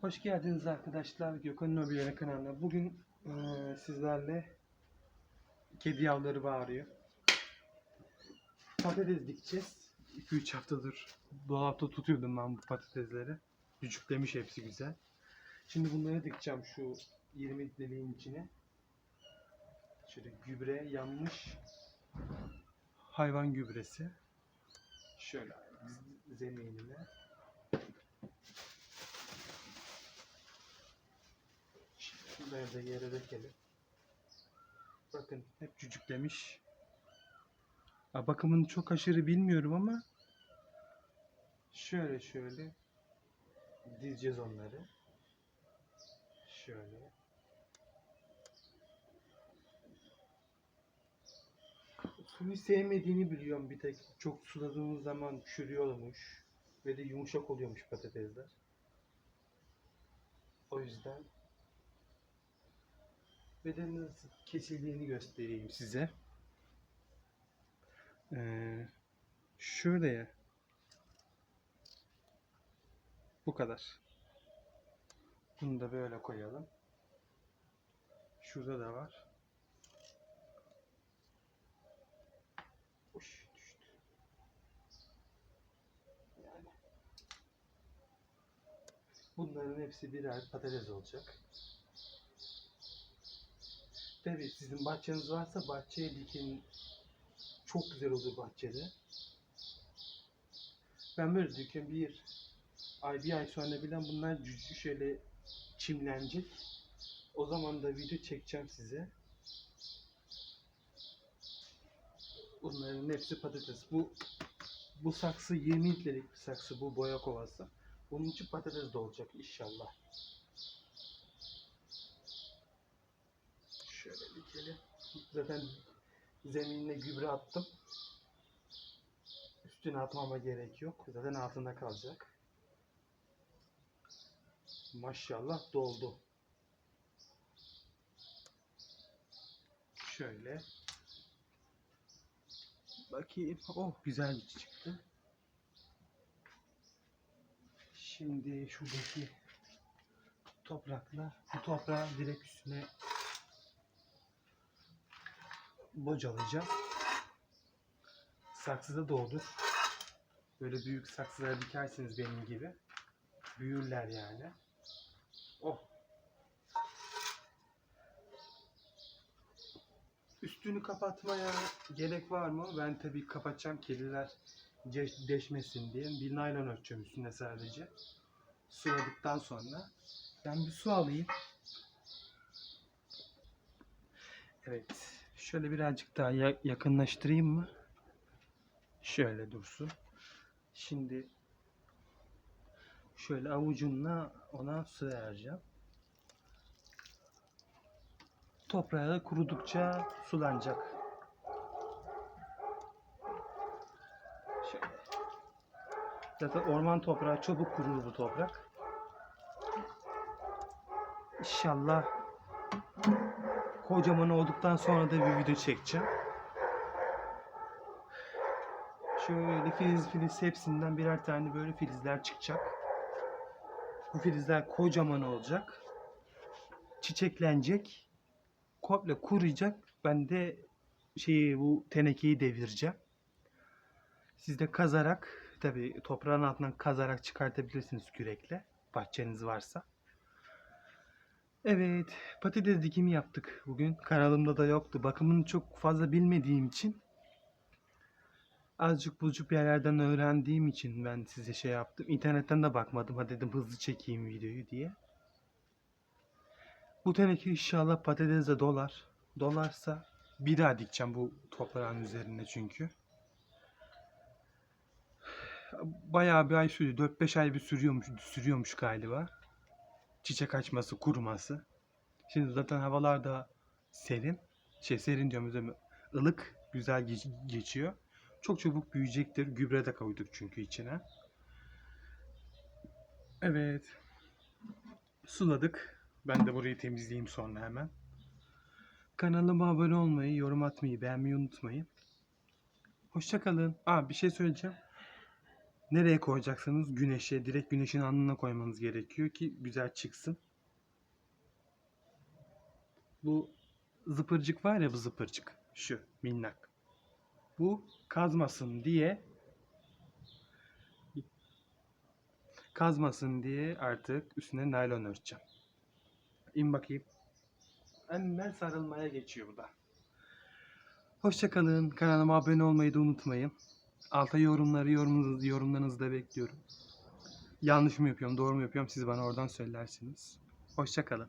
Hoş geldiniz arkadaşlar Gökhan Nobiye'nin kanalına. Bugün eee, sizlerle kedi yavruları bağırıyor. Patates dikeceğiz. 2-3 haftadır dolapta tutuyordum ben bu patatesleri. Cücüklemiş hepsi güzel. Şimdi bunları dikeceğim şu 20 deliğin içine. Şöyle gübre yanmış hayvan gübresi. Şöyle zeminine. Da yere dökelim. Bakın hep cücüklemiş. Ha, bakımını çok aşırı bilmiyorum ama şöyle şöyle dizeceğiz onları. Şöyle. Suyu sevmediğini biliyorum bir tek. Çok suladığımız zaman çürüyormuş. Ve de yumuşak oluyormuş patatesler. O yüzden de nasıl kesildiğini göstereyim size. Ee, şuraya. Bu kadar. Bunu da böyle koyalım. Şurada da var. Uş, düştü. Yani. Bunların hepsi birer patates olacak. Tabii sizin bahçeniz varsa bahçeye dikin. Çok güzel olur bahçede. Ben böyle dikiyorum bir ay bir ay sonra bilen bunlar cücü şöyle çimlenecek. O zaman da video çekeceğim size. Bunların hepsi patates. Bu bu saksı 20 litrelik bir saksı bu boya kovası. Bunun için patates de olacak inşallah. Şöyle dikelim. Zaten zeminine gübre attım. Üstüne atmama gerek yok. Zaten altında kalacak. Maşallah doldu. Şöyle. Bakayım. Oh güzel bir çıktı. Şimdi şuradaki toprakla bu toprağı direkt üstüne bocalayacağım. Saksıda doğdur. Böyle büyük saksılara dikersiniz benim gibi. Büyürler yani. Oh. Üstünü kapatmaya gerek var mı? Ben tabii kapatacağım ce- deşmesin diye. Bir naylon örteceğim üstüne sadece. Suladıktan sonra. Ben bir su alayım. Evet. Şöyle birazcık daha ya- yakınlaştırayım mı? Şöyle dursun. Şimdi şöyle avucumla ona su vereceğim. Toprağı kurudukça sulanacak. Şöyle. Zaten orman toprağı çabuk kurur bu toprak. İnşallah kocaman olduktan sonra da bir video çekeceğim. Şöyle filiz filiz hepsinden birer tane böyle filizler çıkacak. Bu filizler kocaman olacak. Çiçeklenecek. Komple kuruyacak. Ben de şeyi bu tenekeyi devireceğim. Siz de kazarak tabi toprağın altından kazarak çıkartabilirsiniz kürekle. Bahçeniz varsa. Evet, patates dikimi yaptık bugün. Kanalımda da yoktu. Bakımını çok fazla bilmediğim için azıcık bulcup yerlerden öğrendiğim için ben size şey yaptım. İnternetten de bakmadım. Ha dedim hızlı çekeyim videoyu diye. Bu teneke inşallah patatesle dolar. Dolarsa bir daha dikeceğim bu toprağın üzerine çünkü. Bayağı bir ay sürdü. 4-5 ay bir sürüyormuş, sürüyormuş galiba. Çiçek açması, kuruması. Şimdi zaten havalar da serin. Şey serin diyorum özür ılık, güzel geç- geçiyor. Çok çabuk büyüyecektir. Gübre de koyduk çünkü içine. Evet. Suladık. Ben de burayı temizleyeyim sonra hemen. Kanalıma abone olmayı, yorum atmayı, beğenmeyi unutmayın. Hoşçakalın. Aa bir şey söyleyeceğim. Nereye koyacaksınız? Güneşe, direkt güneşin alnına koymanız gerekiyor ki güzel çıksın. Bu zıpırcık var ya bu zıpırcık. Şu minnak. Bu kazmasın diye kazmasın diye artık üstüne naylon örteceğim. İn bakayım. Hemen sarılmaya geçiyor bu da. Hoşçakalın. Kanalıma abone olmayı da unutmayın. Alta yorumları, yorumunuzu, yorumlarınızı da bekliyorum. Yanlış mı yapıyorum, doğru mu yapıyorum siz bana oradan söylersiniz. Hoşçakalın.